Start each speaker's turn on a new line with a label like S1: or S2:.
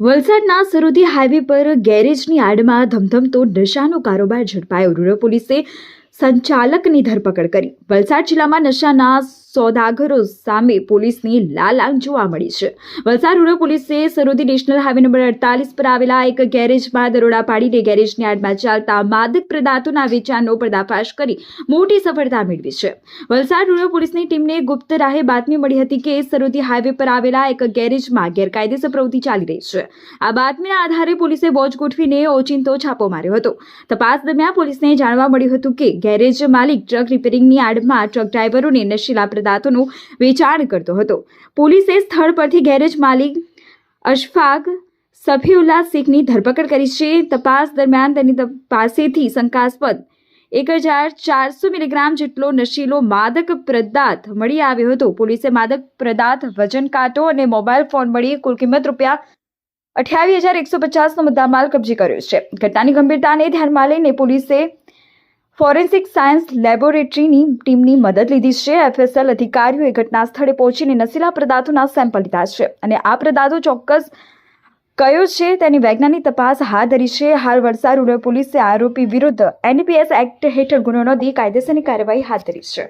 S1: વલસાડના સરોદી હાઈવે પર ગેરેજની આડમાં ધમધમતો નશાનો કારોબાર ઝડપાયો. રૂરલ પોલીસે સંચાલકની ધરપકડ કરી. વલસાડ જિલ્લામાં નશાના સોદાગરો સામે પોલીસની લાલ આંખ જોવા મળી છે. વલસાડ રૂરલ પોલીસે સરોદી નેશનલ હાઈવે નંબર અડતાલીસ પર આવેલા એક ગેરેજમાં દરોડા પાડીને ગેરેજની આડમાં ચાલતા માદક પદાર્થોના વેચાણનો પર્દાફાશ કરી મોટી સફળતા મેળવી છે. વલસાડ રૂરલ પોલીસની ટીમને ગુપ્ત રાહે બાતમી મળી હતી કે સરોદી હાઈવે પર આવેલા એક ગેરેજમાં ગેરકાયદેસર પ્રવૃત્તિ ચાલી રહી છે. આ બાતમીના આધારે પોલીસે વોચ ગોઠવીને ઓચિંતો છાપો માર્યો હતો. તપાસ દરમિયાન પોલીસને જાણવા મળ્યું હતું કે ગેરેજ માલિક ટ્રક રિપેરિંગની આડમાં ટ્રક ડ્રાઈવરોને નશીલા પદાર્થોનું વેચાણ કરતો હતો. પોલીસે સ્થળ પરથી ગેરેજ માલિક અશફાક સફીઉલ્લા શેખની ધરપકડ કરી છે. તપાસ દરમિયાન તેની પાસેથી શંકાસ્પદ એક હજાર ચારસો મિલીગ્રામ જેટલો નશીલો માદક પ્રદાર્થ મળી આવ્યો હતો. પોલીસે માદક પ્રદાર્થ વજન કાંટો અને મોબાઈલ ફોન મળી કુલ કિંમત રૂપિયા અઠ્યાવીસ હજાર એકસો પચાસનો મુદ્દામાલ કબજે કર્યો છે. ઘટનાની ગંભીરતાને ધ્યાનમાં લઈને પોલીસે ફોરેન્સિક સાયન્સ લેબોરેટરીની ટીમની મદદ લીધી છે. એફએસએલ અધિકારીઓએ ઘટના સ્થળે પહોંચીને નશીલા પદાર્થોના સેમ્પલ લીધા છે અને આ પદાર્થો ચોક્કસ કયો છે તેની વૈજ્ઞાનિક તપાસ હાથ ધરી છે. હાલ વલસાડ રૂરલ પોલીસે આરોપી વિરુદ્ધ એનપીએસ એક્ટ હેઠળ ગુનો નોંધી કાયદેસરની કાર્યવાહી હાથ ધરી છે.